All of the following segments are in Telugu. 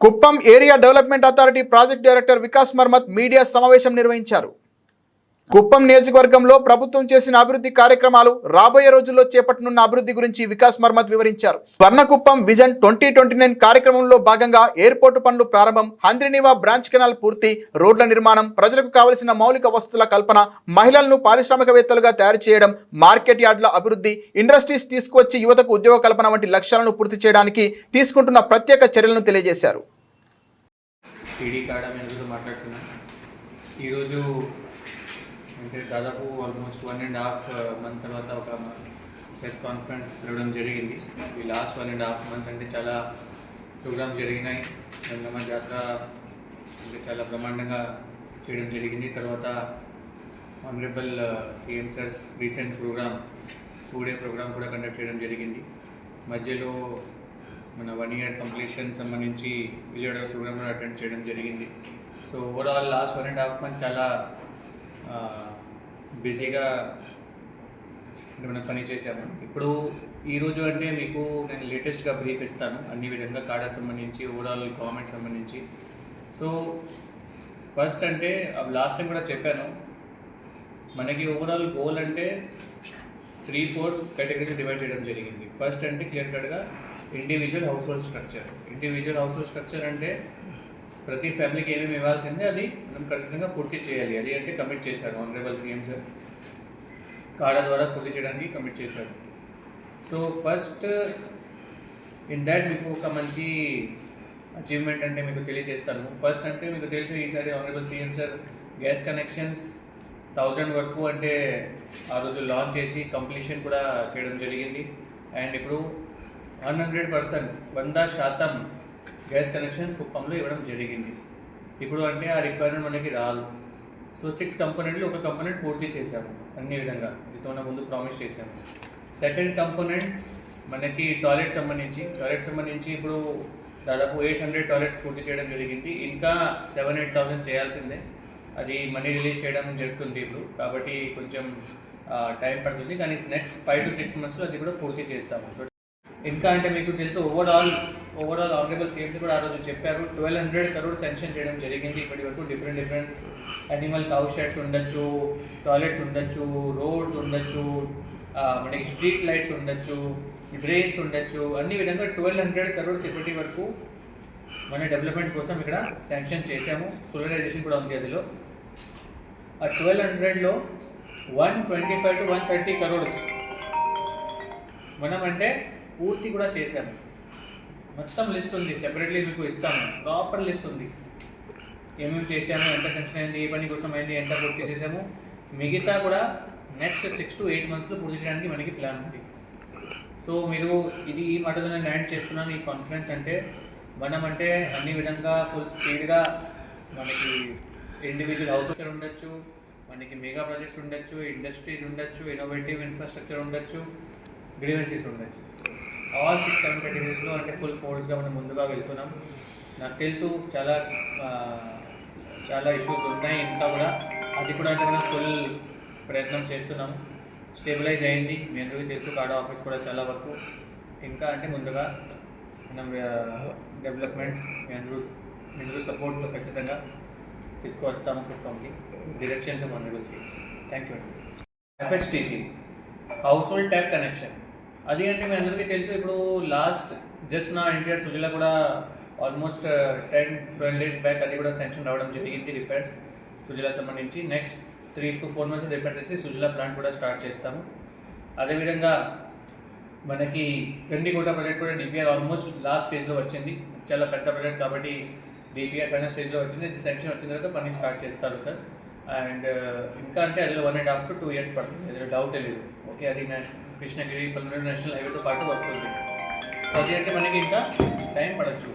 Kuppam area development authority project director Vikas Marmat media సమావేశం నిర్వహించారు. కుప్పం నియోజకవర్గంలో ప్రభుత్వం చేసిన అభివృద్ధి కార్యక్రమాలు రాబోయే రోజుల్లో చేపట్టనున్న అభివృద్ధి గురించి వికాస్ మర్మత్ వివరించారు. Swarnakuppam vision twenty twenty nine కార్యక్రమంలో భాగంగా ఎయిర్పోర్టు పనులు ప్రారంభం హంద్రినివా బ్రాంచ్ కెనాల్ పూర్తి రోడ్ల నిర్మాణం ప్రజలకు కావలసిన మౌలిక వసతుల కల్పన మహిళలను పారిశ్రామికవేత్తలుగా తయారు చేయడం మార్కెట్ యార్డ్ల అభివృద్ధి ఇండస్ట్రీస్ తీసుకువచ్చి యువతకు ఉద్యోగ కల్పన వంటి లక్ష్యాలను పూర్తి చేయడానికి తీసుకుంటున్న ప్రత్యేక చర్యలను తెలియజేశారు. టీడీ కాడ మేము ఈరోజు మాట్లాడుతున్నాను ఈరోజు అంటే దాదాపు almost one and half month తర్వాత ఒక ప్రెస్ కాన్ఫరెన్స్ పిలవడం జరిగింది. ఈ last one and half month అంటే చాలా ప్రోగ్రామ్స్ జరిగినాయి. గంగమ్మ జాతర అంటే చాలా బ్రహ్మాండంగా చేయడం జరిగింది. తర్వాత honourable CM sir's recent programme two day programme కూడా కండక్ట్ చేయడం జరిగింది. మధ్యలో మన వన్ ఇయర్ కంప్లీషన్ సంబంధించి విజయవాడ ప్రోగ్రామ్ అటెండ్ చేయడం జరిగింది. So overall last one and half month చాలా బిజీగా మనం పని చేశాము. ఇప్పుడు ఈరోజు అంటే మీకు నేను లేటెస్ట్గా బ్రీఫ్ ఇస్తాను. అన్ని విధంగా కాడా సంబంధించి ఓవరాల్ గవర్నమెంట్ సంబంధించి. సో ఫస్ట్ అంటే లాస్ట్ టైం కూడా చెప్పాను. మనకి ఓవరాల్ గోల్ అంటే త్రీ ఫోర్ కేటగిరీస్ డివైడ్ చేయడం జరిగింది. ఫస్ట్ అంటే క్లియర్ కట్గా individual household structure individual household structure అంటే ప్రతి ఫ్యామిలీకి ఏమేమి ఇవ్వాల్సిందే అది మనం ఖచ్చితంగా పూర్తి చేయాలి. అది అంటే కమిట్ చేశారు. ఆనరబుల్ సీఎం సార్ కాడా ద్వారా పూర్తి చేయడానికి కమిట్ చేశారు. సో ఫస్ట్ ఇన్ దాట్ మీకు ఒక మంచి అచీవ్మెంట్ అంటే మీకు తెలియజేస్తాను ఫస్ట్ అంటే మీకు తెలుసు ఈసారి honourable CM sir gas connections thousand వరకు అంటే ఆ రోజు లాంచ్ చేసి కంప్లీషన్ కూడా చేయడం జరిగింది. అండ్ ఇప్పుడు వన్ హండ్రెడ్ పర్సెంట్ వంద శాతం గ్యాస్ కనెక్షన్స్ కుప్పంలో ఇవ్వడం జరిగింది. ఇప్పుడు అంటే ఆ రిక్వైర్మెంట్ మనకి రాదు. సో సిక్స్ కంపోనెంట్లు ఒక కంపోనెంట్ పూర్తి చేశాము అన్ని విధంగా. మీతో ముందు ప్రామిస్ చేశాము సెకండ్ కంపోనెంట్ మనకి టాయిలెట్ సంబంధించి టాయిలెట్ సంబంధించి ఇప్పుడు దాదాపు ఎయిట్ హండ్రెడ్ టాయిలెట్స్ పూర్తి చేయడం జరిగింది. ఇంకా సెవెన్ ఎయిట్ థౌసండ్ చేయాల్సిందే. అది మనీ రిలీజ్ చేయడం జరుగుతుంది ఇప్పుడు. కాబట్టి కొంచెం టైం పడుతుంది. కానీ నెక్స్ట్ ఫైవ్ టు సిక్స్ మంత్స్లో అది కూడా పూర్తి చేస్తాము. సో ఇంకా అంటే మీకు తెలుసు ఓవరాల్ ఓవరాల్ ఆనరబుల్ సీఎం కూడా ఆ రోజు చెప్పారు. ట్వెల్వ్ హండ్రెడ్ కరోడ్ సెన్షన్ చేయడం జరిగింది. ఇప్పటి వరకు different different animal cow sheds ఉండొచ్చు టాయిలెట్స్ ఉండొచ్చు రోడ్స్ ఉండొచ్చు మనకి స్ట్రీట్ లైట్స్ ఉండొచ్చు డ్రైన్స్ ఉండొచ్చు. అన్ని విధంగా ట్వెల్వ్ హండ్రెడ్ కరోడ్స్ ఇప్పటి వరకు మన డెవలప్మెంట్ కోసం ఇక్కడ శాంక్షన్ చేశాము. సోలరైజేషన్ కూడా ఉంది అందులో. ఆ ట్వెల్వ్ హండ్రెడ్లో one twenty five to one thirty crores మనం అంటే పూర్తి కూడా చేశాను. మొత్తం లిస్ట్ ఉంది సెపరేట్లీ మీకు ఇస్తాను. ప్రాపర్ లిస్ట్ ఉంది. ఏమేమి చేశాము ఎంత సెక్షన్ అయింది ఏ పని కోసం అయింది ఎంత పూర్తి చేసాము మిగతా కూడా నెక్స్ట్ సిక్స్ టు ఎయిట్ మంత్స్లో పూర్తి చేయడానికి మనకి ప్లాన్ ఉంది. సో మీరు ఇది ఈ మాటలో నేను ల్యాండ్ చేస్తున్నాను ఈ కాన్ఫిడెన్స్ అంటే మనం అంటే అన్ని విధంగా ఫుల్ స్పీడ్గా మనకి ఇండివిజువల్ హౌస్ ఉండొచ్చు మనకి మెగా ప్రాజెక్ట్స్ ఉండొచ్చు ఇండస్ట్రీస్ ఉండొచ్చు ఇన్నోవేటివ్ ఇన్ఫ్రాస్ట్రక్చర్ ఉండొచ్చు గ్రీవెన్సీస్ ఉండొచ్చు. ఆల్ సిక్స్ సెవెన్ కేటగిరీస్లో అంటే ఫుల్ ఫోర్స్గా మనం ముందుగా వెళ్తున్నాం. నాకు తెలుసు చాలా చాలా ఇష్యూస్ ఉన్నాయి. ఇంకా కూడా అది కూడా అంటే మనం ఫుల్ ప్రయత్నం చేస్తున్నాం. స్టెబిలైజ్ అయింది. మీ అందరికీ తెలుసు కాడా ఆఫీస్ కూడా చాలా వరకు. ఇంకా అంటే ముందుగా మనం డెవలప్మెంట్ మీ అందరూ మీ అందరూ సపోర్ట్తో ఖచ్చితంగా తీసుకువస్తాము కుటుంబంకి directions hundred seats thank you అండి FSTC household tap connection అది అంటే మీ అందరికీ తెలుసు ఇప్పుడు లాస్ట్ జస్ట్ నా ఎన్టీఆర్ సుజలా కూడా almost ten twelve days back అది కూడా శాంక్షన్ రావడం జరిగింది రిపేర్స్ సుజలా సంబంధించి. Next three to four months repair చేసి సుజలా ప్లాంట్ కూడా స్టార్ట్ చేస్తాము. అదేవిధంగా మనకి గండికోట ప్రాజెక్ట్ కూడా డిపిఆర్ ఆల్మోస్ట్ లాస్ట్ స్టేజ్లో వచ్చింది. చాలా పెద్ద ప్రాజెక్ట్ కాబట్టి డిపిఆర్ ఫైనల్ స్టేజ్లో వచ్చింది. ఇది శాంక్షన్ వచ్చిన తర్వాత పని స్టార్ట్ చేస్తారు సార్. అండ్ uh, ఇంకా అంటే అదిలో one and half to two years పడుతుంది. అది డౌట్ లేదు. ఓకే అది నేషనల్ కృష్ణగిరి పల్నాడు నేషనల్ హైవేతో పాటు వస్తుంది. అది అంటే మనకి ఇంకా టైం పడచ్చు.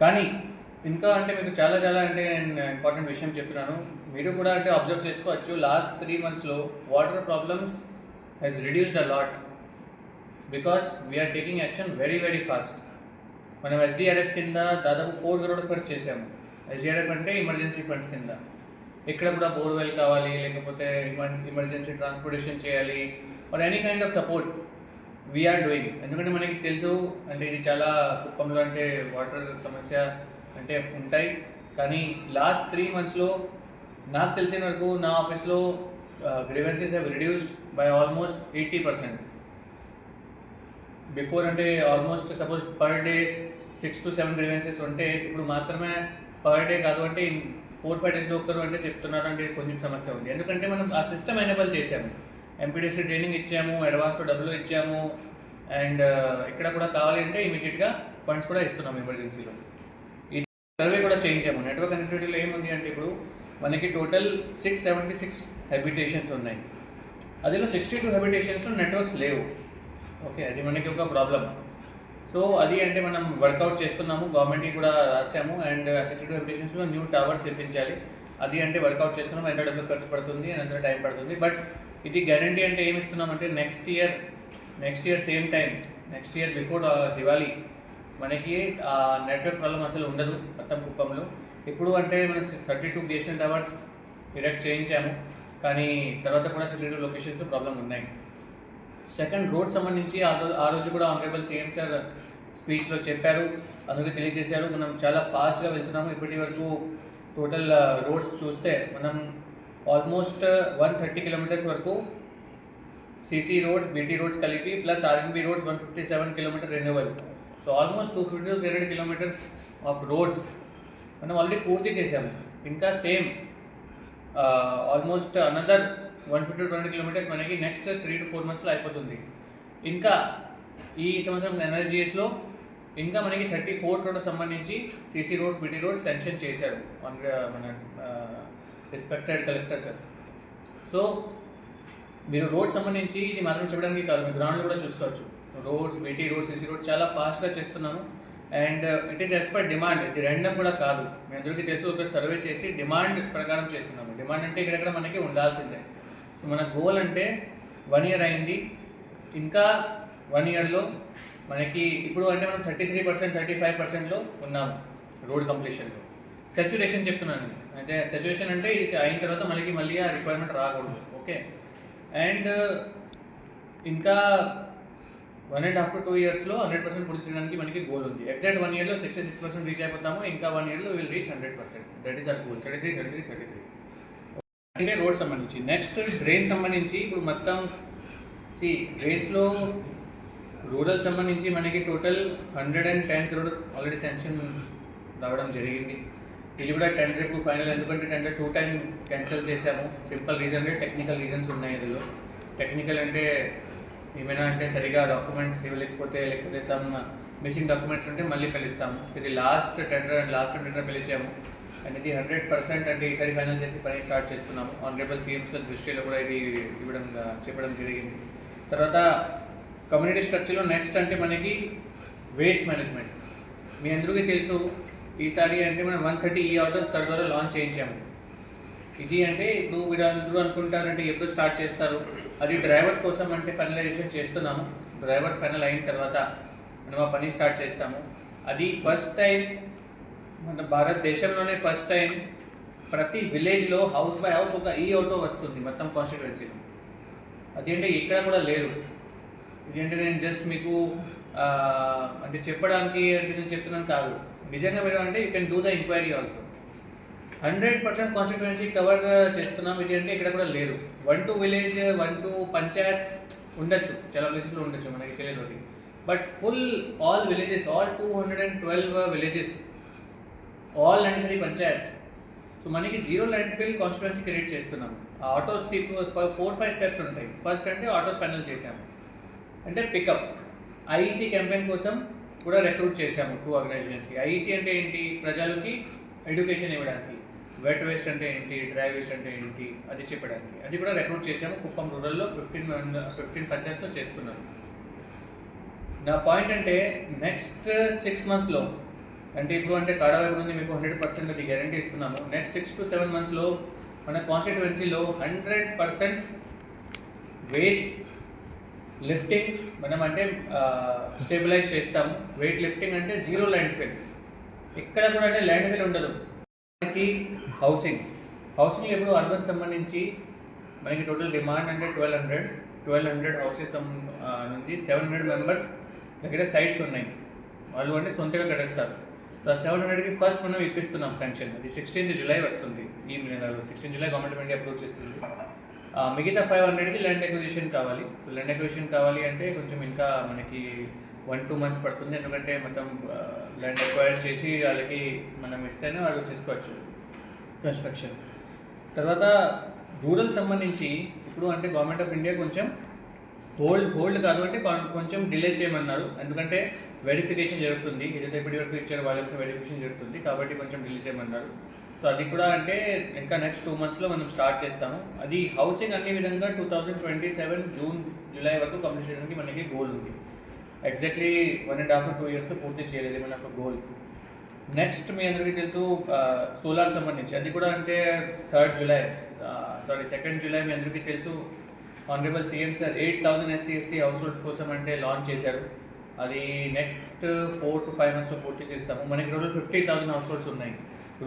కానీ ఇంకా అంటే మీకు చాలా చాలా అంటే నేను ఇంపార్టెంట్ విషయం చెప్తున్నాను. మీరు కూడా అంటే అబ్జర్వ్ చేసుకోవచ్చు. లాస్ట్ త్రీ మంత్స్లో water problems has reduced a lot because we are taking action very very fast మనం ఎస్డిఆర్ఎఫ్ కింద దాదాపు ఫోర్ కరోడ్ ఖర్చు చేసాము ఎస్డిఆర్ఎఫ్ అంటే ఎమర్జెన్సీ ఫండ్స్ కింద. ఇక్కడ కూడా బోర్వెల్ కావాలి లేకపోతే ఎమర్జెన్సీ ట్రాన్స్పోర్టేషన్ చేయాలి or any kind of support we are doing ఎందుకంటే మనకి తెలుసు అంటే ఇది చాలా కుప్పంలో అంటే వాటర్ సమస్య అంటే ఉంటాయి. కానీ లాస్ట్ త్రీ మంత్స్లో నాకు తెలిసిన వరకు నా ఆఫీస్లో grievances have reduced by almost eighty percent before అంటే almost suppose per day six to seven grievances ఉంటే ఇప్పుడు మాత్రమే పర్ డే కాదు అంటే ఫోర్ ఫైవ్ డేస్లో ఒక్కరు అంటే చెప్తున్నారు అంటే కొంచెం సమస్య ఉంది. ఎందుకంటే మనం ఆ సిస్టమ్ ఎనేబుల్ చేసాము ఎంపీడీసీ ట్రైనింగ్ ఇచ్చాము అడ్వాన్స్లో డబ్బులు ఇచ్చాము. అండ్ uh, ఇక్కడ కూడా కావాలి అంటే ఇమీడియట్గా ఫండ్స్ కూడా ఇస్తున్నాము ఎమర్జెన్సీలో ఈ సర్వే కూడా చేయించాము నెట్వర్క్ కనెక్టివిటీలో ఏముంది అంటే ఇప్పుడు మనకి total six seventy six habitations ఉన్నాయి. అదిలో సిక్స్టీ టూ హెబిటేషన్స్లో నెట్వర్క్స్ లేవు. ఓకే అది మనకి ఒక ప్రాబ్లం సో అది అంటే మనం వర్కౌట్ చేస్తున్నాము. గవర్నమెంట్కి కూడా రాసాము అండ్ సిక్స్టీ టూ హెబిటేషన్స్లో న్యూ టవర్స్ ఇప్పించాలి అది అంటే వర్కౌట్ చేస్తున్నాము. ఎంత డబ్బులు ఖర్చు పడుతుంది ఎంత టైం పడుతుంది. బట్ ఇది గ్యారంటీ అంటే ఏమి ఇస్తున్నామంటే next year next year same time next year before Diwali మనకి ఆ నెట్వర్క్ ప్రాబ్లం అసలు ఉండదు మొత్తం కుప్పంలో. ఇప్పుడు అంటే మనం thirty two BSN towers deduct చేయించాము. కానీ తర్వాత కూడా సెక్యూరిటీ లొకేషన్స్ లొకేషన్స్లో ప్రాబ్లం ఉన్నాయి. సెకండ్ రోడ్ సంబంధించి ఆ రోజు ఆ రోజు కూడా ఆనరేబుల్ సీఎం సార్ స్పీచ్లో చెప్పారు. అందుకే తెలియజేశారు. మనం చాలా ఫాస్ట్గా వెళ్తున్నాము. ఇప్పటి వరకు టోటల్ రోడ్స్ uh, చూస్తే మనం ఆల్మోస్ట్ వన్ థర్టీ కిలోమీటర్స్ వరకు సిసి రోడ్స్ బీటీ రోడ్స్ కలిపి plus RNB roads one fifty seven kilometre renewal so almost two fifty three hundred kilometres of roads మనం ఆల్రెడీ పూర్తి చేసాము ఇంకా same almost another one fifty two hundred kilometres మనకి నెక్స్ట్ త్రీ టు ఫోర్ మంత్స్లో అయిపోతుంది. ఇంకా ఈ సంవత్సరం ఎన్ఆర్జీఎస్లో ఇంకా మనకి థర్టీ ఫోర్ క్రోడ్ సంబంధించి CC roads BT roads sanction చేశారు. మన రెస్పెక్టెడ్ కలెక్టర్ సార్ సో మీరు రోడ్ సంబంధించి ఇది మాత్రం చెప్పడానికి కాదు మీరు గ్రౌండ్లో కూడా చూసుకోవచ్చు. Roads BT roads AC roads చాలా ఫాస్ట్గా చేస్తున్నాము. And it is as per demand ఇది రెండం కూడా కాదు. మీ అందరికీ తెలుసు ఒక సర్వే చేసి డిమాండ్ ప్రకారం చేస్తున్నాము. డిమాండ్ అంటే ఇక్కడెక్కడ మనకి ఉండాల్సిందే. మన గోల్ అంటే వన్ ఇయర్ అయింది. ఇంకా వన్ ఇయర్లో మనకి ఇప్పుడు అంటే మనం thirty three percent thirty five పర్సెంట్లో ఉన్నాము రోడ్ కంప్లీషన్లో సెచ్యురేషన్ చెప్తున్నాను. అంటే సెచ్యురేషన్ అంటే ఇది అయిన తర్వాత మనకి మళ్ళీ ఆ రిక్వైర్మెంట్ రాకూడదు. ఓకే అండ్ uh, ఇంకా one and half to two ఇయర్స్లో హండ్రెడ్ పర్సెంట్ పూర్తి చేయడానికి మనకి గోల్ ఉంది. ఎగ్జాక్ట్ వన్ ఇయర్లో సిక్స్టీ సిక్స్ పర్సెంట్ రీచ్ అయిపోతాము. ఇంకా వన్ ఇయర్లో will reach hundred percent that is our goal thirty three thirty three thirty three అంటే రోడ్ సంబంధించి. నెక్స్ట్ డ్రైన్ సంబంధించి ఇప్పుడు మొత్తం సి డ్రైన్స్లో రూరల్ సంబంధించి మనకి total hundred and ten crore already sanction రావడం జరిగింది. ఇది కూడా టెండర్ ఇప్పుడు ఫైనల్ ఎందుకంటే టెండర్ టూ టైం క్యాన్సిల్ చేశాము. సింపుల్ రీజన్ టెక్నికల్ రీజన్స్ ఉన్నాయి ఇందులో. టెక్నికల్ అంటే ఏమైనా అంటే సరిగా డాక్యుమెంట్స్ ఇవ్వలేకపోతే లేకపోతే సమ్ మిస్సింగ్ డాక్యుమెంట్స్ ఉంటే మళ్ళీ పిలుస్తాము. ఇది last tender and last tender పిలిచాము. And ఇది హండ్రెడ్ పర్సెంట్ అంటే ఈసారి ఫైనల్ చేసి పని స్టార్ట్ చేస్తున్నాము. ఆనరేబుల్ సీఎంస్ దృష్టిలో కూడా ఇది ఇవ్వడం చెప్పడం జరిగింది. తర్వాత కమ్యూనిటీ స్ట్రక్చర్లో నెక్స్ట్ అంటే మనకి వేస్ట్ మేనేజ్మెంట్ మీ అందరికీ తెలుసు ఈసారి అంటే మనం వన్ థర్టీ ఈ ఆర్డర్స్ సార్ ద్వారా లాంచ్ చేయించాము. ఇది అంటే ఇప్పుడు మీరు అందరూ అనుకుంటారంటే ఎప్పుడు స్టార్ట్ చేస్తారు? అది డ్రైవర్స్ కోసం అంటే ఫైనలైజేషన్ చేస్తున్నాము. డ్రైవర్స్ ఫైనల్ అయిన తర్వాత మనం ఆ పని స్టార్ట్ చేస్తాము. అది ఫస్ట్ టైం మన భారతదేశంలోనే ఫస్ట్ టైం ప్రతి విలేజ్లో హౌస్ బై హౌస్ ఒక ఈ ఆటో వస్తుంది మొత్తం కాన్స్టిట్యువెన్సీలో అది అంటే ఇక్కడ కూడా లేదు. ఇది అంటే నేను జస్ట్ మీకు అంటే చెప్పడానికి అంటే నేను చెప్తున్నాను కాదు. నిజంగా మీరు అంటే you can do the enquiry also hundred percent constituency cover చేస్తున్నాం. ఇది అంటే ఇక్కడ కూడా లేదు. One to village one to panchayat ఉండొచ్చు. చాలా ప్లేసెస్లో ఉండొచ్చు. మనకి తెలియదు but full all villages all two hundred and twelve villages all ninety three panchayats so మనకి zero landfill constituency create చేస్తున్నాం. ఆ ఆటోస్ ఫోర్ ఫైవ్ స్టెప్స్ ఉంటాయి. ఫస్ట్ అంటే ఆటోస్ ప్యానల్ చేసాము అంటే పికప్ ఐఈసీ క్యాంపెయిన్ కోసం కూడా రిక్రూట్ చేశాము టూ ఆర్గనైజేషన్స్కి ఐఈసీ అంటే ఏంటి? ప్రజలకి ఎడ్యుకేషన్ ఇవ్వడానికి. వెట్ వేస్ట్ అంటే ఏంటి? డ్రై వేస్ట్ అంటే ఏంటి? అది చెప్పడానికి. అది కూడా రిక్రూట్ చేశాము. కుప్పం రూరల్లో ఫిఫ్టీన్ ఫిఫ్టీన్ పంచాయత్స్లో చేస్తున్నాము నా పాయింట్ అంటే నెక్స్ట్ సిక్స్ మంత్స్లో అంటే ఇప్పుడు అంటే కాడా వైపు నుండి మీకు హండ్రెడ్ పర్సెంట్ అది గ్యారంటీ ఇస్తున్నాము. నెక్స్ట్ సిక్స్ టు సెవెన్ మంత్స్లో మన కాన్స్టిట్యువెన్సీలో హండ్రెడ్ పర్సెంట్ వేస్ట్ లిఫ్టింగ్ మనం అంటే స్టేబిలైజ్ చేస్తాము. వెయిట్ లిఫ్టింగ్ అంటే జీరో ల్యాండ్ ఫిల్ ఇక్కడ కూడా అంటే ల్యాండ్ ఫిల్ ఉండదు. మనకి హౌసింగ్ హౌసింగ్ ఎప్పుడు అర్బన్ సంబంధించి మనకి టోటల్ డిమాండ్ అంటే twelve hundred twelve hundred houses నుంచి సెవెన్ హండ్రెడ్ మెంబర్స్ దగ్గర సైట్స్ ఉన్నాయి. వాళ్ళు అంటే సొంతగా కట్టేస్తారు. సో ఆ సెవెన్ హండ్రెడ్కి ఫస్ట్ మనం ఇప్పిస్తున్నాం శాంక్షన్ అది సిక్స్టీన్త్ జూలై వస్తుంది. ఈ సిక్స్టీన్ జూలై గవర్నమెంట్ అప్రూవ్ చేస్తుంది. మిగతా ఫైవ్ హండ్రెడ్కి ల్యాండ్ ఎక్విజిషన్ కావాలి. సో ల్యాండ్ ఎక్విజిషన్ కావాలి అంటే కొంచెం ఇంకా మనకి వన్ టూ మంత్స్ పడుతుంది. ఎందుకంటే మొత్తం ల్యాండ్ ఎక్వైర్ చేసి వాళ్ళకి మనం ఇస్తేనే వాళ్ళు చేసుకోవచ్చు కన్స్ట్రక్షన్ తర్వాత రూరల్ సంబంధించి ఇప్పుడు అంటే గవర్నమెంట్ ఆఫ్ ఇండియా కొంచెం హోల్డ్ హోల్డ్ కాదు అంటే కొంచెం డిలే చేయమన్నారు. ఎందుకంటే వెరిఫికేషన్ జరుగుతుంది. ఏదైతే ఇప్పటి వరకు ఇచ్చారో వాళ్ళకి వెరిఫికేషన్ జరుగుతుంది కాబట్టి కొంచెం డిలే చేయమన్నారు. సో అది కూడా అంటే ఇంకా నెక్స్ట్ టూ మంత్స్లో మనం స్టార్ట్ చేస్తాము. అది హౌసింగ్ అన్ని విధంగా two thousand twenty seven June July వరకు కంప్లీట్ చేయడానికి మనకి గోల్ ఉంది. Exactly one and half two ఇయర్స్లో పూర్తి చేయలేదు మన ఒక గోల్ నెక్స్ట్ మీ అందరికీ తెలుసు సోలార్ సంబంధించి. అది కూడా అంటే third July sorry second July మీ అందరికీ తెలుసు honourable CM sir eight thousand SC ST households కోసం అంటే లాంచ్ చేశారు. అది నెక్స్ట్ ఫోర్ టు ఫైవ్ మంత్స్లో పూర్తి చేస్తాము. మనకి total fifty thousand households ఉన్నాయి.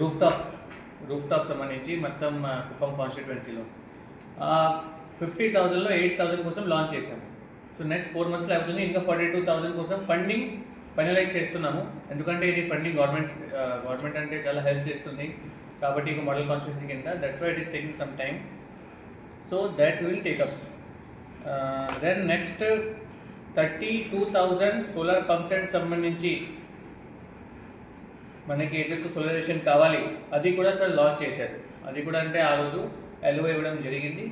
రూఫ్ టాప్ రూఫ్ టాప్ సంబంధించి మొత్తం కుప్పం కాన్స్టిట్యువెన్సీలో ఫిఫ్టీ థౌజండ్లో ఎయిట్ థౌసండ్ కోసం లాంచ్ చేశాము సో నెక్స్ట్ ఫోర్ మంత్స్లో అవుతుంది ఇంకా ఫార్టీ టూ థౌసండ్ కోసం ఫండింగ్ ఫైనలైజ్ చేస్తున్నాము. ఎందుకంటే ఇది ఫండింగ్ గవర్నమెంట్ గవర్నమెంట్ అంటే చాలా హెల్ప్ చేస్తుంది. కాబట్టి ఇక మోడల్ కాన్స్టిట్యూన్సీ కింద. That's why it is taking some time so that will take up then next thirty two thousand solar pump set సంబంధించి మనకి ఏదైతే సోలరైజేషన్ కావాలి అది కూడా సార్ లాంచ్ చేశారు. అది కూడా అంటే ఆ రోజు ఎల్ఓ ఇవ్వడం జరిగింది.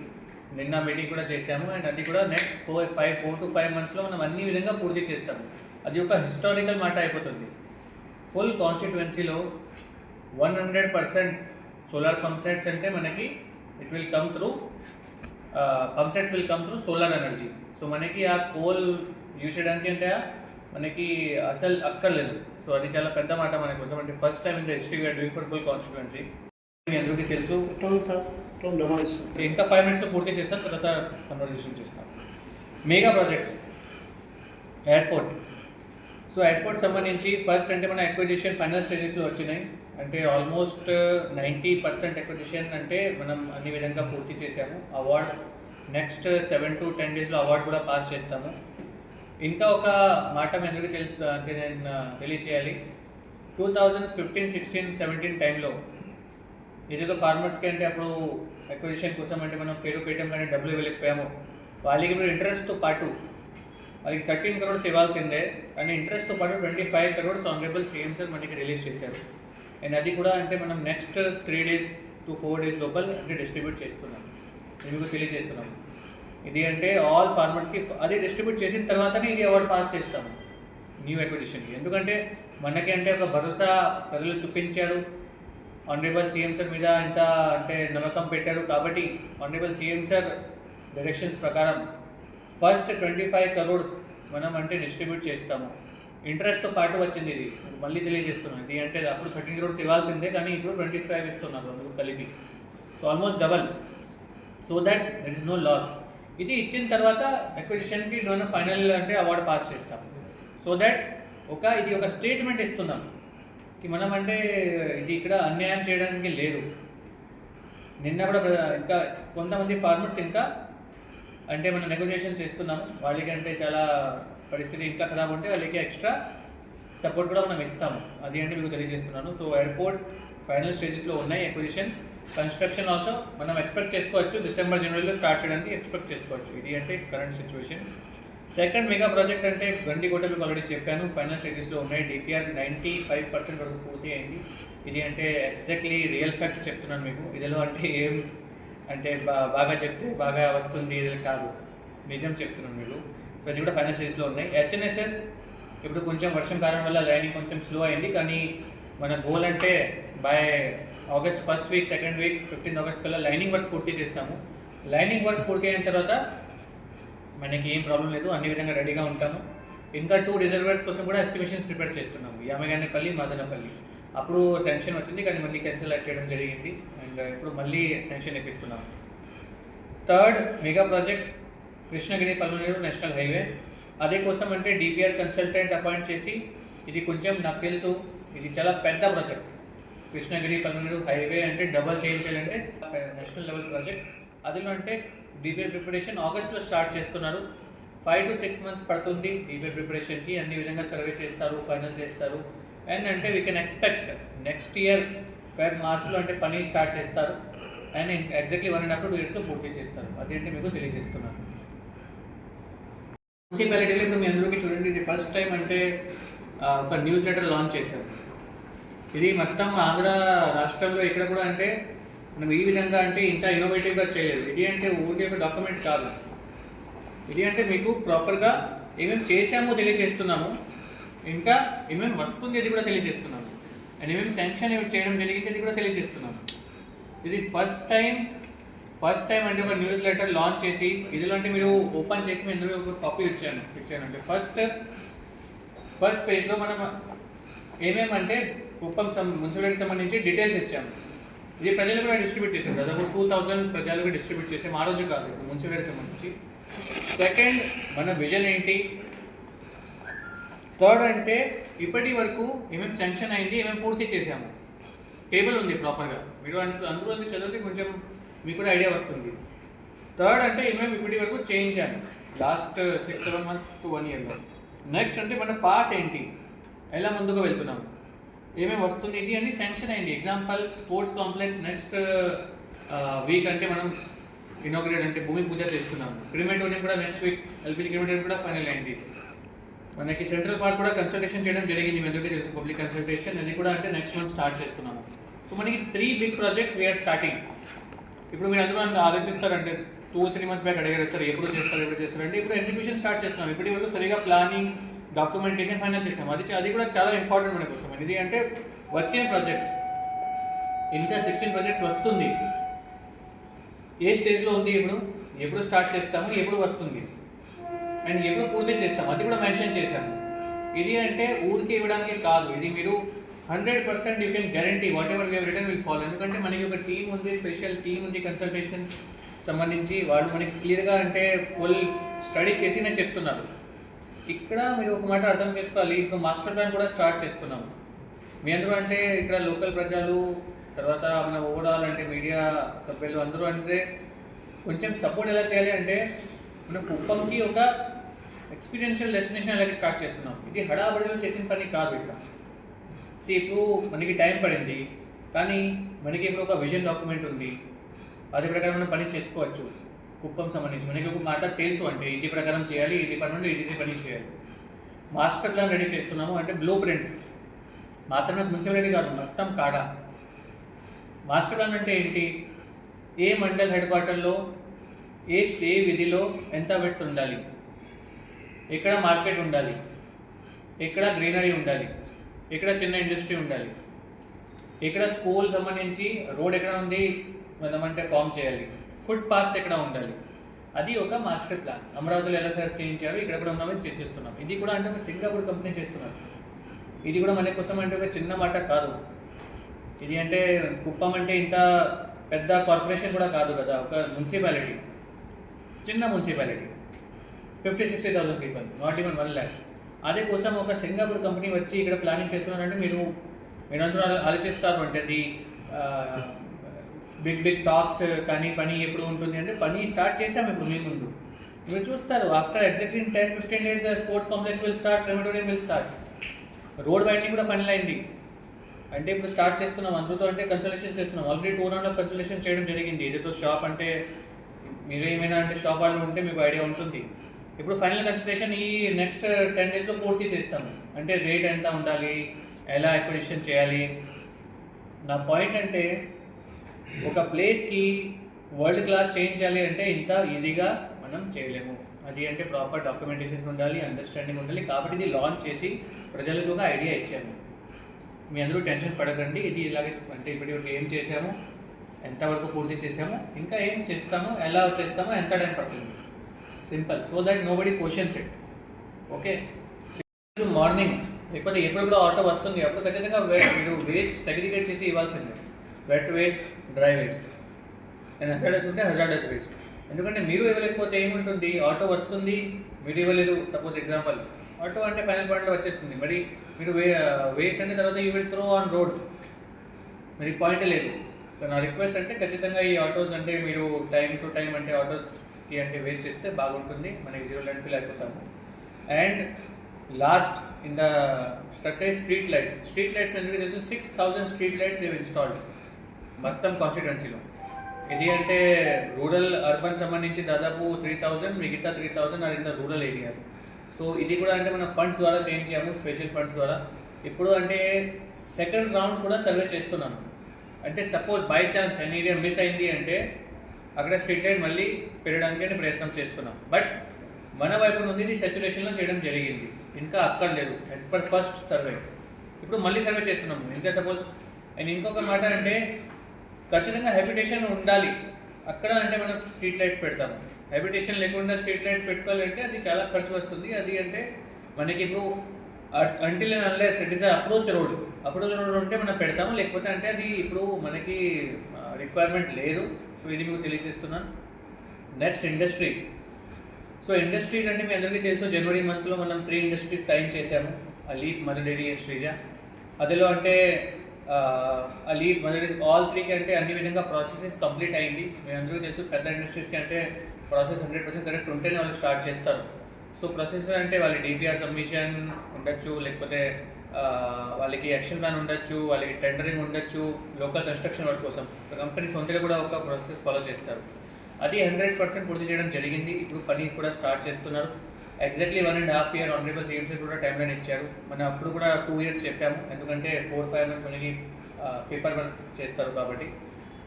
నిన్న మీటింగ్ కూడా చేశాము అండ్ అది కూడా next four five four to five మంత్స్లో మనం అన్ని విధంగా పూర్తి చేస్తాము అది ఒక హిస్టారికల్ మాట అయిపోతుంది. Full కాన్స్టిట్యువెన్సీలో one hundred percent solar pump sets అంటే మనకి it will come through pump sets will come through solar energy so మనకి ఆ కోల్ యూజ్ చేయడానికి అంటే మనకి అసలు అక్కర్లేదు. సో అది చాలా పెద్ద మాట మన కోసం. అంటే first time in the history we're doing for full constituency మీ అందరికీ తెలుసు. ఇంకా ఫైవ్ మినిట్స్లో పూర్తి చేస్తాం తర్వాత కన్వర్జేషన్ చేస్తాం mega projects airport so airport సంబంధించి ఫస్ట్ అంటే మన ఎక్విజిషన్ ఫైనల్ స్టేజెస్లో వచ్చినాయి. అంటే ఆల్మోస్ట్ నైంటీ పర్సెంట్ ఎక్విజిషన్ అంటే మనం అన్ని విధంగా పూర్తి చేసాము award next seven to ten డేస్లో అవార్డ్ కూడా పాస్ చేస్తాము. ఇంకా ఒక మాట మీ అందరికీ తెలుసు అంటే నేను తెలియచేయాలి. Two thousand fifteen sixteen seventeen టైంలో ఏదైతే ఫార్మర్స్కి అంటే అప్పుడు అక్విజిషన్ కోసం అంటే మనం పేరు పేటం కానీ డబ్బులు ఇవ్వలేకపోయాము వాళ్ళకి మీరు ఇంట్రెస్ట్తో పాటు వాళ్ళకి థర్టీన్ క్రోడ్స్ ఇవ్వాల్సిందే. కానీ ఇంట్రెస్ట్తో పాటు twenty five crores honourable CM sir మనకి రిలీజ్ చేశారు. అండ్ అది కూడా అంటే మనం next three days to four days లోపల అంటే డిస్ట్రిబ్యూట్ చేస్తున్నాం. మీకు తెలియజేస్తున్నాం ఇది అంటే ఆల్ ఫార్మర్స్కి అది డిస్ట్రిబ్యూట్ చేసిన తర్వాతనే ఇది అవార్డు పాస్ చేస్తాము. న్యూ అక్విజిషన్కి ఎందుకంటే మనకి అంటే ఒక భరోసా ప్రజలు చూపించారు. ఆనరేబుల్ సీఎం సార్ మీద ఇంత అంటే నమ్మకం పెట్టారు కాబట్టి ఆనరేబుల్ సీఎం సార్ డైరెక్షన్స్ ప్రకారం ఫస్ట్ ట్వంటీ ఫైవ్ కరోడ్స్ మనం అంటే డిస్ట్రిబ్యూట్ చేస్తాము. ఇంట్రెస్ట్తో పాటు వచ్చింది ఇది. మళ్ళీ తెలియజేస్తున్నాను. ఇది అంటే అప్పుడు థర్టీన్ క్రోడ్స్ ఇవ్వాల్సిందే కానీ ఇప్పుడు ట్వంటీ ఫైవ్ ఇస్తున్నారు అందుకు కలిపి. So almost double so that there is no loss ఇది ఇచ్చిన తర్వాత అక్విజిషన్కి మనం ఫైనల్ అంటే అవార్డు పాస్ చేస్తాం. సో దట్ ఒక ఇది ఒక స్టేట్మెంట్ ఇస్తున్నాం. కి మనం అంటే ఇది ఇక్కడ అన్యాయం చేయడానికి లేదు. నిన్న కూడా ఇంకా కొంతమంది ఫార్మర్స్ ఇంకా అంటే మనం నెగోషియేషన్ చేస్తున్నాము వాళ్ళకి అంటే చాలా పరిస్థితి ఇంకా ఖరాబ్ ఉంటే వాళ్ళకి ఎక్స్ట్రా సపోర్ట్ కూడా మనం ఇస్తాము. అది అంటే మీకు తెలియజేస్తున్నాను. సో ఎయిర్పోర్ట్ ఫైనల్ స్టేజెస్లో ఉన్నాయి ఎక్విజిషన్ కన్స్ట్రక్షన్ ఆల్సో మనం ఎక్స్పెక్ట్ చేసుకోవచ్చు. డిసెంబర్ జనవరిలో స్టార్ట్ చేయడానికి ఎక్స్పెక్ట్ చేసుకోవచ్చు. ఇది అంటే current situation second mega project అంటే గండికోట మీకు ఆల్రెడీ చెప్పాను. ఫైనల్ స్టేజెస్లో ఉన్నాయి. డిపిఆర్ నైంటీ ఫైవ్ పర్సెంట్ వరకు పూర్తి అయింది ఇది అంటే ఎగ్జాక్ట్లీ రియల్ ఫ్యాక్ట్ చెప్తున్నాను మీకు. ఇదిలో అంటే ఏం అంటే బాగా చెప్తే బాగా వస్తుంది ఇది కాదు. నిజం చెప్తున్నాను మీరు సో ఇది కూడా ఫైనల్ స్టేజ్లో ఉన్నాయి. హెచ్ఎన్ఎస్ఎస్ ఇప్పుడు కొంచెం వర్షం కారణం వల్ల లైనింగ్ కొంచెం స్లో అయింది. కానీ మన గోల్ అంటే by August first week second week fifteenth August కల్లా లైనింగ్ వర్క్ పూర్తి చేస్తాము. లైనింగ్ వర్క్ పూర్తి అయిన తర్వాత మనకి ఏం ప్రాబ్లం లేదు అన్ని విధంగా రెడీగా ఉంటాము. ఇంకా టూ రిజర్వర్స్ కోసం కూడా ఎస్టిమేషన్స్ ప్రిపేర్ చేస్తున్నాము. యామగానేపల్లి మదనపల్లి. అప్పుడు శాంక్షన్ వచ్చింది కానీ మళ్ళీ క్యాన్సిల్ చేయడం జరిగింది. అండ్ ఇప్పుడు మళ్ళీ sanction ఇప్పిస్తున్నాము. Third mega project Krishnagiri Palamaner national highway. అదే కోసం అంటే డిపిఆర్ కన్సల్టెంట్ అపాయింట్ చేసి ఇది కొంచెం నాకు తెలుసు ఇది చాలా పెద్ద ప్రాజెక్ట్ కృష్ణగిరి పల్మనేరు హైవే అంటే డబల్ చేయించాలంటే నేషనల్ లెవెల్ ప్రాజెక్ట్. అదిలో అంటే డిపిఐ ప్రిపరేషన్ ఆగస్ట్లో స్టార్ట్ చేస్తున్నారు. ఫైవ్ టు సిక్స్ మంత్స్ పడుతుంది డిపిఐ ప్రిపరేషన్కి. అన్ని విధంగా సర్వే చేస్తారు ఫైనల్ చేస్తారు. అండ్ అంటే we can expect next year five మార్చ్లో అంటే పని స్టార్ట్ చేస్తారు. And exactly one and half two ఇయర్స్లో పూర్తి చేస్తారు. అదేంటి మీకు తెలియజేస్తున్నాను. మున్సిపాలిటీలో ఇప్పుడు మీ అందరికీ చూడండి ఇది ఫస్ట్ టైం అంటే ఒక న్యూస్ లెటర్ లాంచ్ చేశారు. ఇది మొత్తం ఆంధ్ర రాష్ట్రంలో ఇక్కడ కూడా అంటే మనం ఈ విధంగా అంటే ఇంత ఇన్నోవేటివ్గా చేయలేదు. ఇది అంటే ఊరికే ఒక డాక్యుమెంట్ కాదు. ఇది అంటే మీకు ప్రాపర్గా ఏమేమి చేసామో తెలియజేస్తున్నాము ఇంకా ఏమేమి వస్తుంది అది కూడా తెలియజేస్తున్నాము అండ్ ఏమేమి శాంక్షన్ ఏమి చేయడం జరిగింది అది కూడా తెలియజేస్తున్నాము ఇది ఫస్ట్ టైం ఫస్ట్ టైం అంటే ఒక న్యూస్ లెటర్ లాంచ్ చేసి ఇదిలో అంటే మీరు ఓపెన్ చేసి ఇందులో ఒక కాపీ ఇచ్చాను ఇచ్చానంటే ఫస్ట్ ఫస్ట్ పేజ్లో మనం ఏమేమంటే కుప్పం సం మున్సిపాలిటీకి సంబంధించి డీటెయిల్స్ ఇచ్చాము ఇది ప్రజలకు కూడా డిస్ట్రిబ్యూట్ చేసాం దాదాపు టూ థౌజండ్ ప్రజలకు డిస్ట్రిబ్యూట్ చేసాం ఆ రోజు కాదు మున్సిపాలిటీకి సంబంధించి. సెకండ్ మన విజన్ ఏంటి? థర్డ్ అంటే ఇప్పటి వరకు ఏమేమి శాంక్షన్ అయింది ఏమేమి పూర్తి చేసాము టేబుల్ ఉంది ప్రాపర్గా మీరు అందులో చదివితే కొంచెం మీకు కూడా ఐడియా వస్తుంది. థర్డ్ అంటే ఏమేమి ఇప్పటి వరకు చేయించాను last six seven months to one ఇయర్లో నెక్స్ట్ అంటే మన పాత్ ఏంటి? ఎలా ముందుకు వెళ్తున్నాము ఏమేమి వస్తుంది అని శాంక్షన్ అయింది. Example sports complex next week అంటే మనం ఇనాగ్రేట్ అంటే భూమి పూజ చేస్తున్నాం క్రిమేటోరియం కూడా నెక్స్ట్ వీక్ ఎల్పిజి క్రిమేటోరియం కూడా ఫైనల్ అయింది. మనకి సెంట్రల్ పార్క్ కూడా కన్సల్టేషన్ చేయడం జరిగింది. మీ ఎందుకంటే తెలుసు పబ్లిక్ కన్సల్టేషన్ అది కూడా అంటే నెక్స్ట్ మంత్ స్టార్ట్ చేస్తున్నాము. సో మనకి three big projects we're starting ఇప్పుడు మీరు అందరూ అంత ఆలోచిస్తారంటే టూ త్రీ మంత్స్ బ్యాక్ అడిగారు సార్ ఎప్పుడు చేస్తారు ఎప్పుడు చేస్తారు అంటే ఇప్పుడు ఎగ్జిక్యూషన్ స్టార్ట్ చేస్తున్నాం ఇప్పటి వరకు సరిగా ప్లానింగ్ డాక్యుమెంటేషన్ ఫైనల్ చేస్తాం. అది అది కూడా చాలా ఇంపార్టెంట్ మన కోసం. ఇది అంటే వచ్చిన ప్రాజెక్ట్స్ ఇంకా సిక్స్టీన్ ప్రాజెక్ట్స్ వస్తుంది. ఏ స్టేజ్లో ఉంది ఇప్పుడు? ఎప్పుడు స్టార్ట్ చేస్తాము? ఎప్పుడు వస్తుంది? అండ్ ఎప్పుడు పూర్తి చేస్తాము? అది కూడా మెన్షన్ చేశాము ఇది అంటే ఊరికి ఇవ్వడానికి కాదు. ఇది మీరు hundred percent you can guarantee whatever we return will follow ఎందుకంటే మనకి ఒక టీం ఉంది స్పెషల్ టీం ఉంది కన్సల్టేషన్స్ సంబంధించి వాళ్ళు మనకి క్లియర్గా అంటే ఫుల్ స్టడీ చేసి నేను చెప్తున్నారు ఇక్కడ మీరు ఒక మాట అర్థం చేసుకోవాలి. ఇప్పుడు మాస్టర్ ప్లాన్ కూడా స్టార్ట్ చేస్తున్నాము మీ అందరూ అంటే ఇక్కడ లోకల్ ప్రజలు తర్వాత మన ఓవరాల్ అంటే మీడియా సభ్యులు అందరూ అంటే కొంచెం సపోర్ట్ ఎలా చేయాలి అంటే మన కుప్పంకి ఒక ఎక్స్పీరియన్షియల్ డెస్టినేషన్ అలాగే స్టార్ట్ చేస్తున్నాం. ఇది హడాబడిలో చేసిన పని కాదు ఇక్కడ. సో ఇప్పుడు మనకి టైం పడింది. కానీ మనకి ఇప్పుడు ఒక విజన్ డాక్యుమెంట్ ఉంది. అది ప్రకారం మనం పని చేసుకోవచ్చు. కుప్పం సంబంధించి. మనకి ఒక మాట తెలుసు అంటే ఇది ప్రకారం చేయాలి ఇది పని నుండి ఇది పని చేయాలి. మాస్టర్ ప్లాన్ రెడీ చేస్తున్నాము అంటే బ్లూ ప్రింట్ మాత్రమే మున్సిపాలిటీ కాదు మొత్తం కాడ. మాస్టర్ ప్లాన్ అంటే ఏంటి? ఏ మండల్ హెడ్ క్వార్టర్లో ఏ ఏ విధిలో ఎంత వెట్ ఉండాలి? ఎక్కడ మార్కెట్ ఉండాలి? ఎక్కడ గ్రీనరీ ఉండాలి? ఎక్కడ చిన్న ఇండస్ట్రీ ఉండాలి? ఎక్కడ స్కూల్ సంబంధించి రోడ్ ఎక్కడ ఉంది? మనమంటే ఫామ్ చేయాలి. ఫుడ్ పార్క్స్ ఎక్కడ ఉండాలి? అది ఒక మాస్టర్ ప్లాన్. అమరావతిలో ఎలా సెలెక్ట్ చేయించారు ఇక్కడ కూడా ఉన్నామని చేసేస్తున్నాం ఇది కూడా అంటే ఒక సింగపూర్ కంపెనీ చేస్తున్నారు. ఇది కూడా మన కోసం అంటే ఒక చిన్న మాట కాదు. ఇది అంటే కుప్పం అంటే ఇంత పెద్ద కార్పొరేషన్ కూడా కాదు కదా ఒక మున్సిపాలిటీ చిన్న municipality fifty sixty thousand people not even one lakh అదే కోసం ఒక సింగపూర్ కంపెనీ వచ్చి ఇక్కడ ప్లానింగ్ చేస్తున్నారంటే మీరు మీరందరూ ఆలోచిస్తారు అంటే అది బిగ్ బిగ్ టాక్స్ కానీ పని ఎప్పుడు ఉంటుంది అంటే పని స్టార్ట్ చేసాము ఇప్పుడు మీ ముందు. మీరు చూస్తారు after exact in ten fifteen days sports complex will start crematorium will start road winding కూడా ఫైనల్ అయింది అంటే ఇప్పుడు స్టార్ట్ చేస్తున్నాం అందుతో అంటే కన్సల్టేషన్ చేస్తున్నాం. Already two round of consultation చేయడం జరిగింది. ఏదైతే షాప్ అంటే మీరు ఏమైనా అంటే షాప్ వాళ్ళు ఉంటే మీకు ఐడియా ఉంటుంది. ఇప్పుడు ఫైనల్ కన్సల్టేషన్ ఈ నెక్స్ట్ టెన్ డేస్లో పూర్తి చేస్తాము. అంటే రేట్ ఎంత ఉండాలి ఎలా అక్విజిషన్ చేయాలి? నా పాయింట్ అంటే ఒక ప్లేస్కి వరల్డ్ క్లాస్ చేయించాలి అంటే ఇంత ఈజీగా మనం చేయలేము. అది అంటే ప్రాపర్ డాక్యుమెంటేషన్స్ ఉండాలి అండర్స్టాండింగ్ ఉండాలి. కాబట్టి ఇది లాంచ్ చేసి ప్రజలకు ఒక ఐడియా ఇచ్చాము మీ అందరూ టెన్షన్ పడకండి. ఇది ఇలాగే అంటే ఇప్పటి ఏం చేసాము ఎంతవరకు పూర్తి చేసాము ఇంకా ఏం చేస్తాము? ఎలా చేస్తామో ఎంత టైం పడుతుంది? Simple. So that nobody questions it okay morning. లేకపోతే ఎప్పుడు కూడా ఆటో వస్తుంది. అప్పుడు ఖచ్చితంగా మీరు వేస్ట్ సెగ్రిగేట్ చేసి ఇవ్వాల్సిందే. Wet waste dry waste. నేను హజార్డస్ ఉంటే హజార్డస్ వేస్ట్ ఎందుకంటే మీరు ఇవ్వలేకపోతే ఏముంటుంది? ఆటో వస్తుంది. మీరు ఇవ్వలేదు సపోజ్ ఎగ్జాంపుల్ ఆటో అంటే ఫైనల్ పాయింట్లో వచ్చేస్తుంది. మరి మీరు వే వేస్ట్ అంటే తర్వాత you will throw on road మరి పాయింట్ లేదు. సో నా రిక్వెస్ట్ అంటే ఖచ్చితంగా ఈ ఆటోస్ అంటే మీరు టైం టు టైం అంటే ఆటోస్కి అంటే వేస్ట్ ఇస్తే బాగుంటుంది. మనకి జీరో ల్యాండ్ ఫీల్ అయిపోతాము and last in the structure street lights street lights ఎందుకు తెలుసు? సిక్స్ థౌజండ్ స్ట్రీట్ లైట్స్ ఇవి ఇన్స్టాల్డ్ మొత్తం కాన్స్టిట్యున్సీలో ఇది అంటే రూరల్ అర్బన్ సంబంధించి దాదాపు త్రీ థౌజండ్ మిగతా three thousand are in the rural areas so ఇది కూడా అంటే మనం ఫండ్స్ ద్వారా చేయించాము స్పెషల్ ఫండ్స్ ద్వారా. ఇప్పుడు అంటే సెకండ్ రౌండ్ కూడా సర్వే చేస్తున్నాను అంటే suppose by chance any area miss అయింది అంటే అక్కడ స్ట్రీట్ లైన్ మళ్ళీ పెట్టడానికి ప్రయత్నం చేస్తున్నాం. బట్ మన వైపు నుండి ఇది సెచ్యురేషన్లో చేయడం జరిగింది. ఇంకా అక్కర్లేదు యాజ్ పర్ ఫస్ట్ సర్వే ఇప్పుడు మళ్ళీ సర్వే చేస్తున్నాము. ఇంకా సపోజ్ అండ్ ఇంకొక మాట అంటే ఖచ్చితంగా హ్యాబిటేషన్ ఉండాలి. అక్కడ అంటే మనం స్ట్రీట్ లైట్స్ పెడతాము. హ్యాబిటేషన్ లేకుండా స్ట్రీట్ లైట్స్ పెట్టుకోవాలంటే అది చాలా ఖర్చు వస్తుంది. అది అంటే మనకి ఇప్పుడు until and unless it is approach road approach road ఉంటే మనం పెడతాము. లేకపోతే అంటే అది ఇప్పుడు మనకి రిక్వైర్మెంట్ లేదు. సో ఇది మీకు తెలియజేస్తున్నాను. నెక్స్ట్ ఇండస్ట్రీస్ సో ఇండస్ట్రీస్ అంటే మీ అందరికీ తెలుసు. జనవరి మంత్లో మనం త్రీ ఇండస్ట్రీస్ సైన్ చేశాము. Aleap Mother Dairy and Sreeja అదిలో అంటే అలీప్ మొదటి ఆల్ త్రీకి అంటే అన్ని విధంగా ప్రాసెసెస్ కంప్లీట్ అయింది. మీ అందరూ తెలుసు పెద్ద ఇండస్ట్రీస్కి అంటే ప్రాసెస్ హండ్రెడ్ పర్సెంట్ కరెక్ట్ ఉంటేనే వాళ్ళు స్టార్ట్ చేస్తారు. సో ప్రాసెస్ అంటే వాళ్ళ డిపిఆర్ సబ్మిషన్ ఉండొచ్చు లేకపోతే వాళ్ళకి యాక్షన్ ప్లాన్ ఉండొచ్చు వాళ్ళకి టెండరింగ్ ఉండొచ్చు లోకల్ కన్స్ట్రక్షన్ వర్క్ కోసం. కంపెనీ సొంతగా కూడా ఒక ప్రాసెస్ ఫాలో చేస్తారు. అది హండ్రెడ్ పర్సెంట్ పూర్తి చేయడం జరిగింది. ఇప్పుడు పని కూడా స్టార్ట్ చేస్తున్నారు. Exactly one and half year honourable CM sir కూడా టైం లైన్ ఇచ్చారు. మనం అప్పుడు కూడా టూ ఇయర్స్ చెప్పాము. ఎందుకంటే ఫోర్ ఫైవ్ మంత్స్ మనకి పేపర్ వర్క్ చేస్తారు కాబట్టి.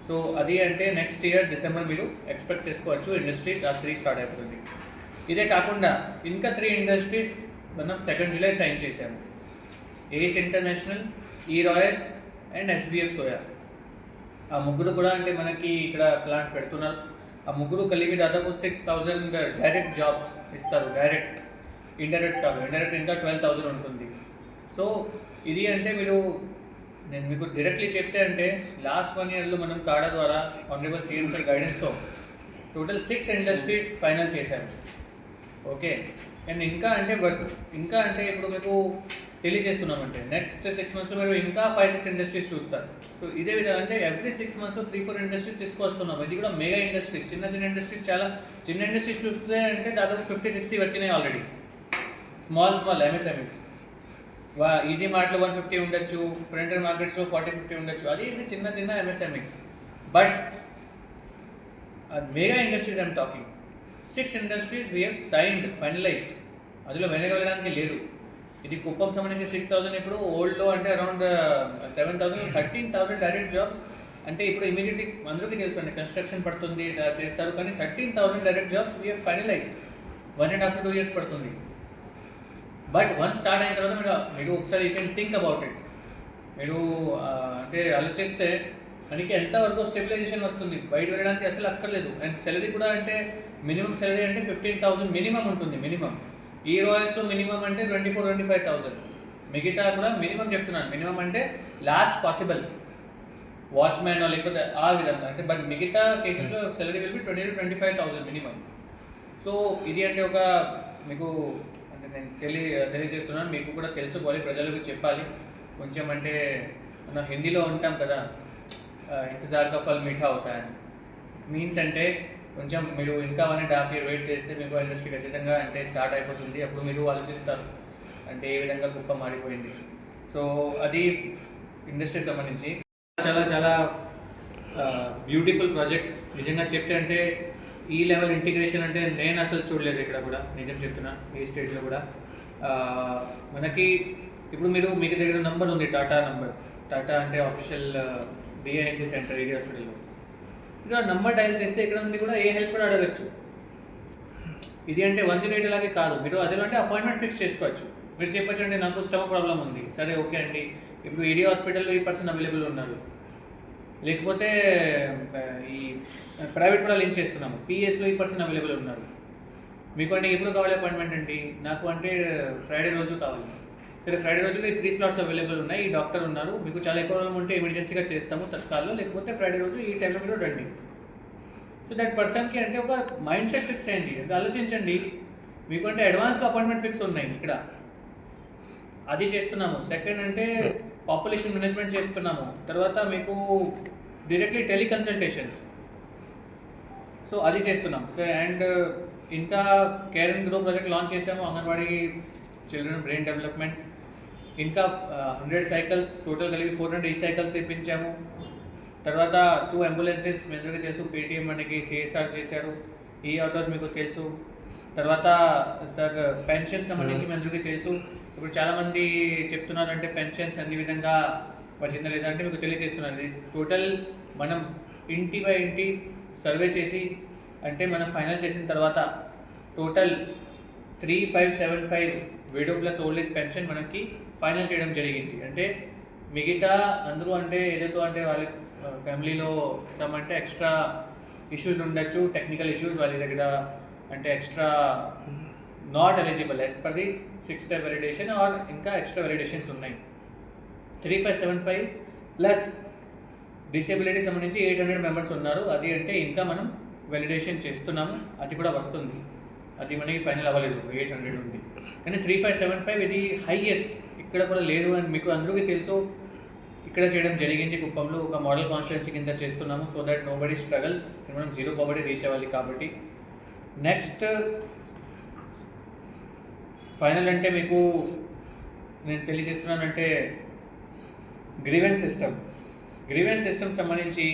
సో అది అంటే నెక్స్ట్ ఇయర్ డిసెంబర్ మీరు ఎక్స్పెక్ట్ చేసుకోవచ్చు. ఇండస్ట్రీస్ ఆ త్రీ స్టార్ట్ అయిపోతుంది. ఇదే కాకుండా ఇంకా త్రీ ఇండస్ట్రీస్ మనం సెకండ్ జూలై సైన్ చేశాము. ఏస్ ఇంటర్నేషనల్ ఈ రాయల్స్ అండ్ ఎస్బిఎఫ్ సోయా ఆ ముగ్గురు కూడా అంటే మనకి ఇక్కడ ప్లాంట్ పెడుతున్నారు. ఆ ముగ్గురు కలిగి దాదాపు సిక్స్ థౌజండ్ డైరెక్ట్ జాబ్స్ ఇస్తారు డైరెక్ట్ ఇండైరెక్ట్ కాదు ఇండైరెక్ట్ ఇంకా ట్వెల్వ్ థౌజండ్ ఉంటుంది. సో ఇది అంటే మీరు నేను మీకు డైరెక్ట్లీ చెప్తే అంటే లాస్ట్ వన్ ఇయర్లో మనం కాడా ద్వారా ఆనరబుల్ సీఎం సార్ గైడెన్స్తో టోటల్ సిక్స్ ఇండస్ట్రీస్ ఫైనల్ చేశాము ఓకే అండ్ ఇంకా అంటే బస్ ఇంకా అంటే ఇప్పుడు మీకు తెలియజేస్తున్నామంటే నెక్స్ట్ సిక్స్ మంత్స్లో మీరు ఇంకా ఫైవ్ సిక్స్ ఇండస్ట్రీస్ చూస్తారు. సో ఇదే విధంగా అంటే every six months three four industries తీసుకొస్తున్నాం ఇది కూడా మెగా ఇండస్ట్రీస్ చిన్న చిన్న ఇండస్ట్రీస్ చాలా చిన్న ఇండస్ట్రీస్ చూస్తే అంటే దాదాపు ఫిఫ్టీ సిక్స్టీ వచ్చినాయి ఆల్రెడీ స్మాల్ స్మాల్ ఎంఎస్ఎంఎస్ వా ఈజీ మార్ట్లో వన్ ఫిఫ్టీ ఉండొచ్చు ఫ్రంట్ మార్కెట్స్లో ఫార్టీ ఫిఫ్టీ ఉండొచ్చు. అది ఇది చిన్న చిన్న MSMEs but mega industries I'm talking six industries we're signed finalized అందులో వెళ్ళడానికి లేదు. ఇది కుప్పం సంబంధించి సిక్స్ థౌసండ్ ఇప్పుడు ఓల్డ్లో అంటే around seven thousand thirteen thousand direct jobs అంటే ఇప్పుడు ఇమీడియట్లీ అందరికీ తెలుసు అండి కన్స్ట్రక్షన్ పడుతుంది చేస్తారు. కానీ thirteen thousand direct jobs we're finalized one and half two years పడుతుంది. బట్ వన్ స్టార్ట్ అయిన తర్వాత మీరు మీరు ఒకసారి you can think about it మీరు uh, అంటే ఆలోచిస్తే మనకి ఎంతవరకు స్టెబిలైజేషన్ వస్తుంది? బయట వెళ్ళడానికి అసలు అక్కర్లేదు. అండ్ సాలరీ కూడా అంటే మినిమం సాలరీ అంటే ఫిఫ్టీన్ థౌసండ్ మినిమం ఉంటుంది మినిమం. ఈ రాయల్స్లో మినిమం అంటే twenty four twenty five thousand మిగతా కూడా మినిమం చెప్తున్నాను. మినిమం అంటే లాస్ట్ పాసిబుల్ వాచ్మ్యాన్ లేకపోతే ఆ విధంగా. అంటే బట్ మిగతా కేసెస్లో salary will be twenty to twenty five thousand minimum so ఇది అంటే ఒక మీకు అంటే నేను తెలియ తెలియజేస్తున్నాను. మీకు కూడా తెలుసుకోవాలి ప్రజలకు చెప్పాలి. కొంచెం అంటే మనం హిందీలో ఉంటాం కదా. ఇంతజార్ కా ఫల్ మీఠా అవుతా మీన్స్ అంటే కొంచెం మీరు ఇంకా one and half year wait చేస్తే మీకు ఇండస్ట్రీ ఖచ్చితంగా అంటే స్టార్ట్ అయిపోతుంది. అప్పుడు మీరు ఆలోచిస్తారు. అంటే ఏ విధంగా కుప్ప మారిపోయింది. సో అది ఇండస్ట్రీ సంబంధించి. చాలా చాలా బ్యూటిఫుల్ ప్రాజెక్ట్ నిజంగా చెప్తే అంటే ఈ లెవెల్ ఇంటిగ్రేషన్ అంటే నేను అసలు చూడలేదు ఇక్కడ కూడా. నిజం చెప్తున్నా ఈ స్టేట్లో కూడా. మనకి ఇప్పుడు మీరు మీకు దగ్గర నంబర్ ఉంది టాటా నంబర్ టాటా అంటే ఆఫీషియల్ బిఐహెచ్సి సెంటర్ ఏరియా హాస్పిటల్లో ఇక్కడ నంబర్ డైల్ చేస్తే ఇక్కడ నుండి కూడా ఏ హెల్ప్ కూడా అడగచ్చు. ఇది అంటే వన్ జీరో ఎయిట్ లాగే కాదు. మీరు అదే అంటే అపాయింట్మెంట్ ఫిక్స్ చేసుకోవచ్చు. మీరు చెప్పచ్చు అండి నాకు స్టమక్ ప్రాబ్లం ఉంది. సరే ఓకే అండి. ఇప్పుడు ఈడీ హాస్పిటల్లో ఈ పర్సన్ అవైలబుల్ ఉన్నారు. లేకపోతే ఈ ప్రైవేట్ కూడా లింక్ చేస్తున్నాము. పిఎస్లో ఈ పర్సన్ అవైలబుల్ ఉన్నారు. మీకు అంటే ఎప్పుడు కావాలి అపాయింట్మెంట్ అండి? నాకు అంటే ఫ్రైడే రోజు కావాలి. సరే ఫ్రైడే రోజు ఈ త్రీ స్లాట్స్ అవైలబుల్ ఉన్నాయి. ఈ డాక్టర్ ఉన్నారు. మీకు చాలా ఎక్కువ ఉంటే ఎమర్జెన్సీగా చేస్తాము తత్కాల్లో. లేకపోతే ఫ్రైడే రోజు ఈ టైంలో మీరు రండి. సో దట్ పర్సన్కి అంటే ఒక మైండ్ సెట్ ఫిక్స్ అయ్యింది అది ఆలోచించండి. మీకు అంటే అడ్వాన్స్గా అపాయింట్మెంట్ ఫిక్స్ ఉన్నాయి ఇక్కడ. అది చేస్తున్నాము. సెకండ్ అంటే పాపులేషన్ మేనేజ్మెంట్ చేస్తున్నాము. తర్వాత మీకు డైరెక్ట్లీ టెలికన్సల్టేషన్స్ సో అది చేస్తున్నాం సో అండ్ uh, ఇంకా care and grow project launch చేసాము అంగన్వాడీ చిల్డ్రన్ బ్రెయిన్ డెవలప్మెంట్ ఇంకా హండ్రెడ్ సైకిల్స్ టోటల్ కలిపి ఫోర్ హండ్రెడ్ ఈ సైకిల్స్ ఇప్పించాము తర్వాత టూ అంబులెన్సెస్ మీ అందరికీ తెలుసు పేటీఎం మనకి సిఎస్ఆర్ చేశారు. ఈ ఆటోస్ మీకు తెలుసు. తర్వాత సార్ పెన్షన్ సంబంధించి మీ అందరికీ తెలుసు. ఇప్పుడు చాలామంది చెప్తున్నారంటే పెన్షన్స్ అన్ని విధంగా వచ్చిందా లేదా అంటే మీకు తెలియజేస్తున్నాను. ఇది టోటల్ మనం ఇంటి బై ఇంటి సర్వే చేసి అంటే మనం ఫైనల్ చేసిన తర్వాత total three five seven five widow plus old age pension మనకి ఫైనల్ చేయడం జరిగింది. అంటే మిగతా అందరూ అంటే ఏదైతే అంటే వాళ్ళ ఫ్యామిలీలో సమ్ అంటే ఎక్స్ట్రా ఇష్యూస్ ఉండొచ్చు టెక్నికల్ ఇష్యూస్ వాళ్ళ దగ్గర అంటే extra not eligible as per the six type validation or ఇంకా ఎక్స్ట్రా వెలిడేషన్స్ ఉన్నాయి. Three five seven five plus disability సంబంధించి ఎయిట్ హండ్రెడ్ మెంబర్స్ ఉన్నారు. అది అంటే ఇంకా మనం వెలిడేషన్ చేస్తున్నాము. అది కూడా వస్తుంది. అది మనకి ఫైనల్ అవ్వలేదు. ఎయిట్ హండ్రెడ్ ఉంది. కానీ త్రీ ఫైవ్ సెవెన్ ఫైవ్ ఇది హైయెస్ట్ ఇక్కడ కూడా లేదు అని మీకు అందరికీ తెలుసు. ఇక్కడ చేయడం జరిగింది కుప్పంలో ఒక మోడల్ కాన్స్టిట్యున్సీ కింద చేస్తున్నాము. So that nobody struggles మనం జీరో పావర్టీ రీచ్ అవ్వాలి కాబట్టి. నెక్స్ట్ ఫైనల్ అంటే మీకు నేను తెలియజేస్తున్నానంటే గ్రీవెన్స్ సిస్టమ్ గ్రీవెన్స్ సిస్టమ్ సంబంధించి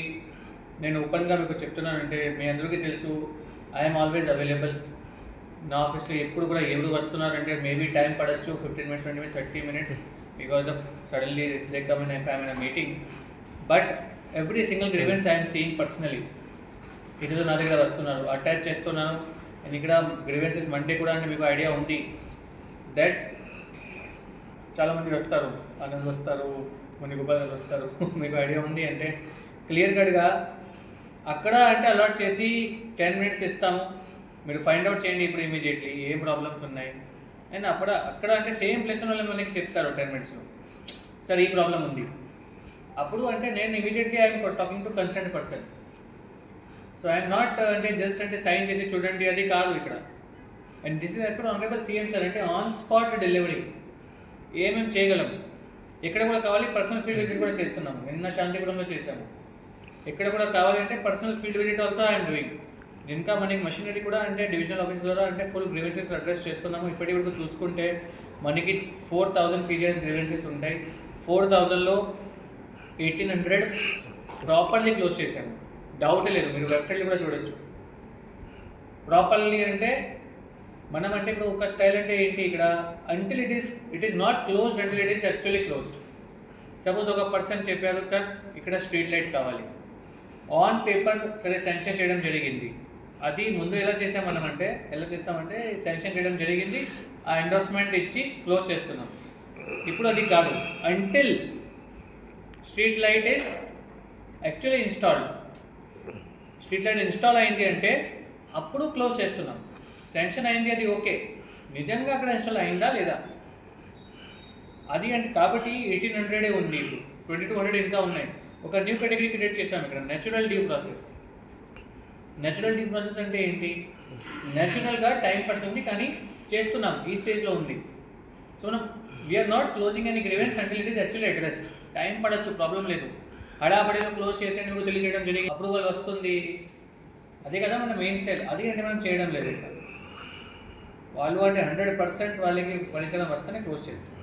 నేను ఓపెన్గా మీకు చెప్తున్నానంటే మీ అందరికీ తెలుసు ఐఎమ్ ఆల్వేస్ అవైలబుల్ నా ఆఫీస్లో ఎప్పుడు కూడా ఎవరు వస్తున్నారంటే maybe time పడచ్చు fifteen minutes twenty minutes thirty minutes because of suddenly they come in I am in meeting but every single grievance I'm seeing personally ఇదిలో నా దగ్గర వస్తున్నారు అటాచ్ చేస్తున్నాను. అండ్ ఇక్కడ గ్రీవెన్సెస్ మండే కూడా అంటే మీకు ఐడియా ఉంది దట్ చాలామంది వస్తారు ఆనంద్ వస్తారు కొన్ని గోపాల్ వస్తారు మీకు ఐడియా ఉంది అంటే క్లియర్ కట్గా అక్కడ అంటే అలాట్ చేసి టెన్ మినిట్స్ ఇస్తాము. మీరు ఫైండ్ అవుట్ చేయండి ఇప్పుడు ఇమీడియట్లీ ఏ ప్రాబ్లమ్స్ ఉన్నాయి. అండ్ అక్కడ అక్కడ అంటే సేమ్ ప్లేస్ వాళ్ళు మనకి చెప్తారు టెన్ మినిట్స్లో సార్ ఈ ప్రాబ్లం ఉంది. అప్పుడు అంటే నేను immediately I'm talking to concern person so I'm not అంటే జస్ట్ అంటే సైన్ చేసి చూడండి అది కాదు ఇక్కడ. And this is as per honourable CM sir అంటే ఆన్ స్పాట్ డెలివరీ ఏమేమి చేయగలం? ఎక్కడ కూడా కావాలి పర్సనల్ ఫీల్డ్ విజిట్ కూడా చేస్తున్నాము. నిన్న శాంతిపురంలో చేశాము. ఎక్కడ కూడా కావాలి అంటే personal field visit also I'm doing ఇంకా మనకి మషినరీ కూడా అంటే డివిజనల్ ఆఫీస్ ద్వారా అంటే ఫుల్ గ్రీవెన్సెస్ అడ్రస్ చేస్తున్నాము. ఇప్పటి వరకు చూసుకుంటే మనకి ఫోర్ థౌజండ్ పీజీఎస్ గ్రీవెన్సెస్ ఉంటాయి. ఫోర్ థౌజండ్లో ఎయిటీన్ హండ్రెడ్ ప్రాపర్లీ క్లోజ్ చేశాము డౌట్ లేదు. మీరు వెబ్సైట్లో కూడా చూడొచ్చు. ప్రాపర్లీ అంటే మనం అంటే ఇప్పుడు ఒక స్టైల్ అంటే ఏంటి ఇక్కడ? Until it is it is not closed until it is actually closed suppose ఒక పర్సన్ చెప్పారు సార్ ఇక్కడ స్ట్రీట్ లైట్ కావాలి. ఆన్ పేపర్ సరే శాంక్షన్ చేయడం జరిగింది. అది ముందు ఎలా చేసాం మనం అంటే ఎలా చేస్తామంటే శాంక్షన్ చేయడం జరిగింది ఆ ఎండోర్స్మెంట్ ఇచ్చి క్లోజ్ చేస్తున్నాం. ఇప్పుడు అది కాదు. Until street light is actually installed street light install అయింది అంటే అప్పుడు క్లోజ్ చేస్తున్నాం. శాంక్షన్ అయింది అది ఓకే నిజంగా అక్కడ ఇన్స్టాల్ అయిందా లేదా? అది అంటే కాబట్టి ఎయిటీన్ హండ్రెడే ఉంది. ఇప్పుడు ట్వంటీ టూ హండ్రెడ్ ఇంకా ఉన్నాయి. ఒక న్యూ కేటగిరీ క్రియేట్ చేసాం ఇక్కడ natural due process natural due process అంటే ఏంటి? నేచురల్గా టైం పడుతుంది కానీ చేస్తున్నాం ఈ స్టేజ్లో ఉంది. సో మనం we are not closing any grievance అంటే it is actually addressed time పడచ్చు problem లేదు. హడాపడిలో క్లోజ్ చేసేందుకు తెలియజేయడం జరిగింది. అప్రూవల్ వస్తుంది. అదే కదా మన మెయిన్ స్టైల్ అది అంటే మనం చేయడం లేదు. వాళ్ళు అంటే హండ్రెడ్ పర్సెంట్ వాళ్ళకి ఫలితం వస్తేనే క్లోజ్ చేస్తాం.